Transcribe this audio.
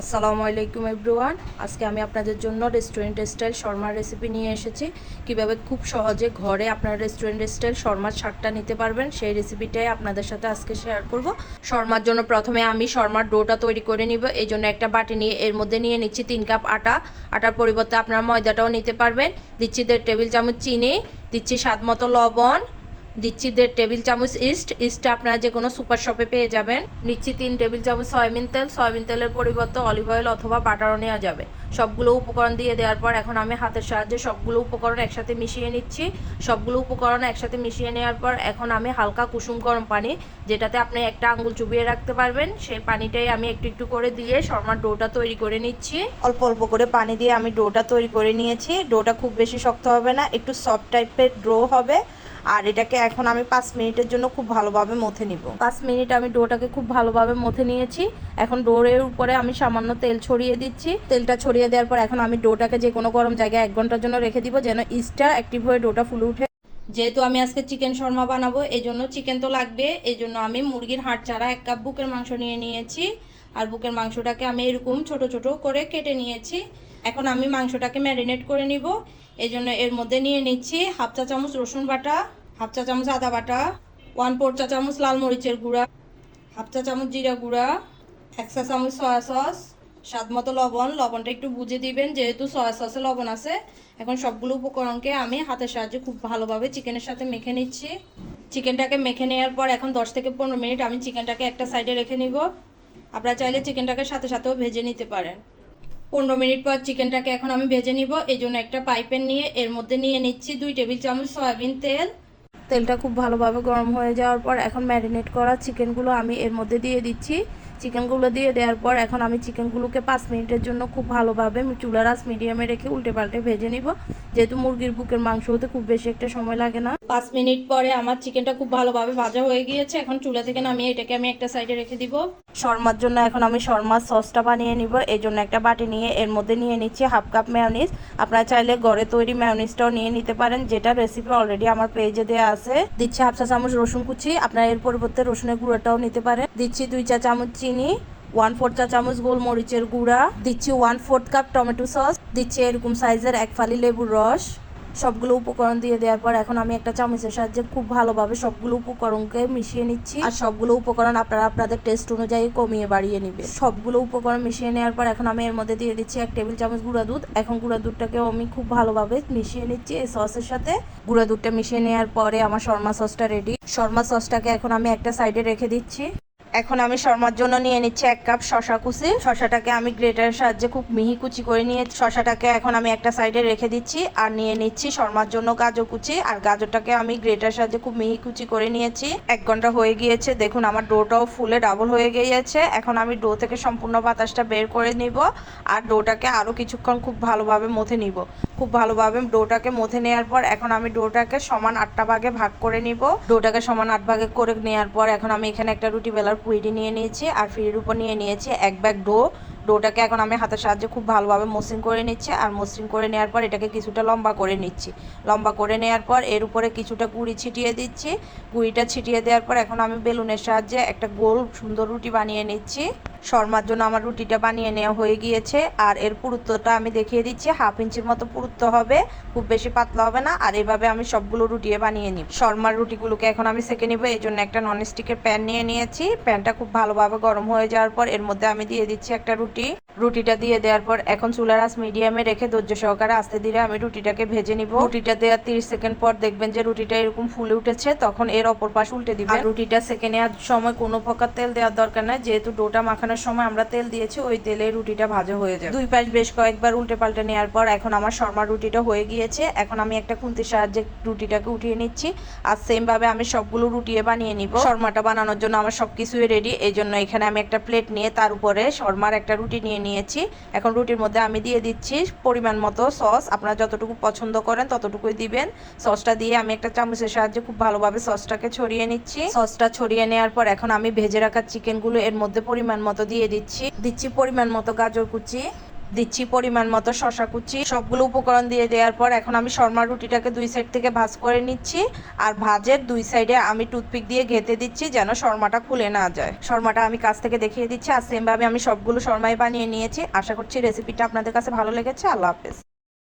আসসালামু আলাইকুম এভরিওয়ান। আজকে আমি আপনাদের জন্য রেস্টুরেন্ট স্টাইল শর্মার রেসিপি নিয়ে এসেছি। কীভাবে খুব সহজে ঘরে আপনার রেস্টুরেন্ট স্টাইল শর্মার শাকটা নিতে পারবেন, সেই রেসিপিটাই আপনাদের সাথে আজকে শেয়ার করব। শর্মার জন্য প্রথমে আমি শর্মার ডোটা তৈরি করে নিব। এই জন্য একটা বাটি নিয়ে এর মধ্যে নিয়ে নিচ্ছি তিন কাপ আটা। আটার পরিবর্তে আপনারা ময়দাটাও নিতে পারবেন। দিচ্ছি দেড় টেবিল চামচ চিনি। দিচ্ছি স্বাদ মতো লবণ। দিচ্ছি টেবিল চামচ ইস্ট। ইস্টটা আপনারা যে কোনো সুপার শপে পেয়ে যাবেন। নিচ্ছি তিন টেবিল চামচ সয়াবিন তেল। সয়াবিন তেলের পরিবর্তে অলিভ অয়েল অথবা বাটারও নেওয়া যাবে। সবগুলো উপকরণ দিয়ে দেওয়ার পর এখন আমি হাতের সাহায্যে সবগুলো উপকরণ একসাথে মিশিয়ে নিচ্ছি। সবগুলো উপকরণ একসাথে মিশিয়ে নেওয়ার পর এখন আমি হালকা কুসুম গরম পানি, যেটাতে আপনি একটা আঙ্গুল চুবিয়ে রাখতে পারবেন। সেই পানিটাই আমি একটু একটু করে দিয়ে শর্মার ডোটা তৈরি করে নিচ্ছি। অল্প অল্প করে পানি দিয়ে আমি ডোটা তৈরি করে নিয়েছি। ডোটা খুব বেশি শক্ত হবে না, একটু সফট টাইপের ডো হবে। আর এটাকে এখন আমি পাঁচ মিনিটের জন্য খুব ভালোভাবে মথে নিব। পাঁচ মিনিট আমি ডোটাকে খুব ভালোভাবে মথে নিয়েছি। এখন ডোরের উপরে আমি সামান্য তেল ছড়িয়ে দিচ্ছি। তেলটা ছড়িয়ে দেওয়ার পর এখন আমি ডোটাকে যে কোনো গরম জায়গায় এক ঘণ্টার জন্য রেখে দিব যেন ইস্টটা অ্যাক্টিভ হয়ে ডোটা ফুলে উঠে। যেহেতু আমি আজকে চিকেন শর্মা বানাবো এই জন্য চিকেন তো লাগবে। এই জন্য আমি মুরগির হাড় ছাড়া এক কাপ বুকের মাংস নিয়ে নিয়েছি। আর বুকের মাংসটাকে আমি এরকম ছোট ছোট করে কেটে নিয়েছি। এখন আমি মাংসটাকে ম্যারিনেট করে নিব। এই জন্য এর মধ্যে নিয়ে নিচ্ছি হাফ চা চামচ রসুন বাটা, হাফ চা চামচ আদা বাটা ওয়ান ফোর চা চামচ লাল মরিচের গুঁড়া, হাফ চা চামচ জিরা গুঁড়া, এক চা চামচ সয়া সস স্বাদ মতো লবণ। লবণটা একটু বুঝে দিবেন, যেহেতু সয়া সসে লবণ আছে। এখন সবগুলো উপকরণকে আমি হাতের সাহায্যে খুব ভালোভাবে চিকেনের সাথে মেখে নিচ্ছি। চিকেনটাকে মেখে নেওয়ার পর এখন দশ থেকে পনেরো মিনিট আমি চিকেনটাকে একটা সাইডে রেখে নিব। আপনারা চাইলে চিকেনটাকে সাথে সাথেও ভেজে নিতে পারেন। পনেরো মিনিট পর চিকেনটাকে এখন আমি ভেজে নিব। এই জন্য একটা পাইপেন নিয়ে এর মধ্যে নিয়ে নিচ্ছি দুই টেবিল চামচ সয়াবিন তেল। তেলটা খুব ভালোভাবে গরম হয়ে যাওয়ার পর এখন ম্যারিনেট করা চিকেনগুলো আমি এর মধ্যে দিয়ে দিচ্ছি। চিকেনগুলো দিয়ে দেওয়ার পর এখন আমি চিকেনগুলোকে পাঁচ মিনিটের জন্য খুব ভালোভাবে চুলার আস মিডিয়ামে রেখে উল্টে পাল্টে ভেজে নিব। যেহেতু মুরগির বুকের মাংস হতে খুব বেশি একটা সময় লাগে না। পাঁচ মিনিট পরে আমার চিকেনটা খুব ভালোভাবে ভাজা হয়ে গিয়েছে। এখন চুলা থেকে নামিয়ে এটাকে আমি একটা সাইডে রেখে দিব। শর্মার জন্য এখন আমি শর্মার সসটা বানিয়ে নিব। এই জন্য একটা বাটি নিয়ে এর মধ্যে নিয়ে নিচ্ছি হাফ কাপ ম্যায়োনিজ আপনারা চাইলে ঘরে তৈরি ম্যায়োনিজটাও নিয়ে নিতে পারেন। যেটা রেসিপি অলরেডি আমার পেজে দেওয়া আছে। দিচ্ছি হাফ চা চামচ রসুন কুচি। আপনারা এর পরিবর্তে রসুনের গুঁড়োটাও নিতে পারেন। দিচ্ছি দুই চা চামচ চিনি ওয়ান ফোর চা চামচ গোলমরিচের গুঁড়া। দিচ্ছি one fourth cup tomato sauce দিচ্ছি এরকম সাইজের এক ফালি লেবুর রস। সবগুলো উপকরণ দিয়ে দেওয়ার পর এখন আমি একটা চামচের সাহায্যে খুব ভালোভাবে সবগুলো উপকরণকে মিশিয়ে নিচ্ছি। আর সবগুলো উপকরণ আপনারা আপনাদের টেস্ট অনুযায়ী কমিয়ে বাড়িয়ে নেবে সবগুলো উপকরণ মিশিয়ে নেওয়ার পর এখন আমি এর মধ্যে দিয়ে দিচ্ছি এক টেবিল চামচ গুঁড়া দুধ। এখন গুঁড়া দুধটাকেও আমি খুব ভালোভাবে মিশিয়ে নিচ্ছি এই সসের সাথে। গুঁড়া দুধটা মিশিয়ে নেওয়ার পরে আমার শর্মা সসটা রেডি শর্মা সসটাকে এখন আমি একটা সাইডে রেখে দিচ্ছি। এখন আমি শর্মার জন্য নিয়ে নিচ্ছি এক কাপ শশা কুচি। শশাটাকে আমি গ্রেটারের সাহায্যে খুব মিহি কুচি করে নিয়ে শশাটাকে এখন আমি একটা সাইডে রেখে দিচ্ছি আর নিয়ে নিচ্ছি শর্মার জন্য গাজর কুচি। আর গাজরটাকে আমি গ্রেটারের সাহায্যে খুব মিহি কুচি করে নিয়েছি। এক ঘণ্টা হয়ে গিয়েছে, দেখুন আমার ডোটাও ফুলে ডাবল হয়ে গিয়েছে। এখন আমি ডো থেকে সম্পূর্ণ বাতাসটা বের করে নিব আর ডোটাকে আরও কিছুক্ষণ খুব ভালোভাবে মথে নিব। খুব ভালোভাবে ডোটাকে মথে নেওয়ার পর এখন আমি ডোটাকে সমান আটটা ভাগে ভাগ করে নিব। ডোটাকে সমান আট ভাগে করে নেওয়ার পর এখন আমি এখানে একটা রুটি বেলার পুইটি নিয়ে নিয়েছি আর ফ্রির উপর নিয়ে নিয়েছি এক ব্যাগ ডো। ডোটাকে এখন আমি হাতের সাহায্যে খুব ভালোভাবে মসৃণ করে নিচ্ছি আর মসৃণ করে নেওয়ার পর এটাকে কিছুটা লম্বা করে নিচ্ছি। লম্বা করে নেওয়ার পর এর উপরে কিছুটা গুঁড়ি ছিটিয়ে দিচ্ছি। গুঁড়িটা ছিটিয়ে দেওয়ার পর এখন আমি বেলুনের সাহায্যে একটা গোল সুন্দর রুটি বানিয়ে নিচ্ছি। শর্মার জন্য আমার রুটিটা বানিয়ে নেওয়া হয়ে গিয়েছে। আর এর পুরুত্বটা আমি দেখিয়ে দিচ্ছি। হাফ ইঞ্চির মতো পুরুত্ব হবে। খুব বেশি পাতলা হবে না। আর এভাবে আমি সবগুলো রুটি বানিয়ে নিই শর্মার রুটিগুলোকে এখন আমি সেকে নিব। এই জন্য একটা ননস্টিকের প্যান নিয়ে নিয়েছি। প্যানটা খুব ভালোভাবে গরম হয়ে যাওয়ার পর এর মধ্যে আমি দিয়ে দিচ্ছি একটা রুটি। রুটিটা দিয়ে দেওয়ার পর এখন চুলার আঁচ মিডিয়ামে রেখে ধৈর্য সহকারে আস্তে ধীরে আমি রুটিটাকে ভেজে নিব। রুটিটা দেওয়ার তিরিশ সেকেন্ড পর দেখবেন যে রুটিটা এরকম ফুলে উঠেছে, তখন এর অপর পাশ উল্টে দিবেন। রুটিটা সেকে নেওয়ার সময় কোনো প্রকার তেল দেওয়ার দরকার নাই, যেহেতু ডোটা মাখানোর সময় আমরা তেল দিয়েছি, ওই তেলে রুটিটা ভাজা হয়ে যাবে। দুই পাশ বেশ কয়েকবার উল্টে পাল্টে নেওয়ার পর এখন আমার শর্মা রুটিটা হয়ে গিয়েছে। এখন আমি একটা খুন্তির সাহায্যে রুটিটাকে উঠিয়ে নিচ্ছি আর সেম ভাবে আমি সবগুলো রুটিয়ে বানিয়ে নিব। শর্মাটা বানানোর জন্য আমার সবকিছুই রেডি এই জন্য এখানে আমি একটা প্লেট নিয়ে তার উপরে শর্মার একটা রুটি নিয়ে নিয়েছি। এখন রুটির মধ্যে আমি দিয়ে দিচ্ছি পরিমাণ মতো সস। আপনারা যতটুকু পছন্দ করেন ততটুকুই দিবেন। সসটা দিয়ে আমি একটা চামচের সাহায্যে খুব ভালোভাবে সসটাকে ছড়িয়ে নিচ্ছি। সসটা ছড়িয়ে নেওয়ার পর এখন আমি ভেজে রাখা চিকেনগুলো এর মধ্যে পরিমাণ মতো দিয়ে দিচ্ছি। দিচ্ছি পরিমাণ মতো গাজর কুচি। দিচ্ছি, পরিমাণ মতো শশা কুচি, সবগুলো উপকরণ দিয়ে দেওয়ার পর এখন আমি শর্মা রুটিটাকে দুই সাইড থেকে ভাজ করে নিচ্ছি আর ভাজের দুই সাইডে আমি টুথপিক দিয়ে ঘেতে দিচ্ছি যেন শর্মাটা খুলে না যায়। শর্মাটা আমি কাছ থেকে দেখিয়ে দিচ্ছি আর সেমভাবে আমি সবগুলো শর্মাই বানিয়ে নিয়েছি। আশা করছি রেসিপিটা আপনাদের কাছে ভালো লেগেছে। আল্লাহ হাফেজ।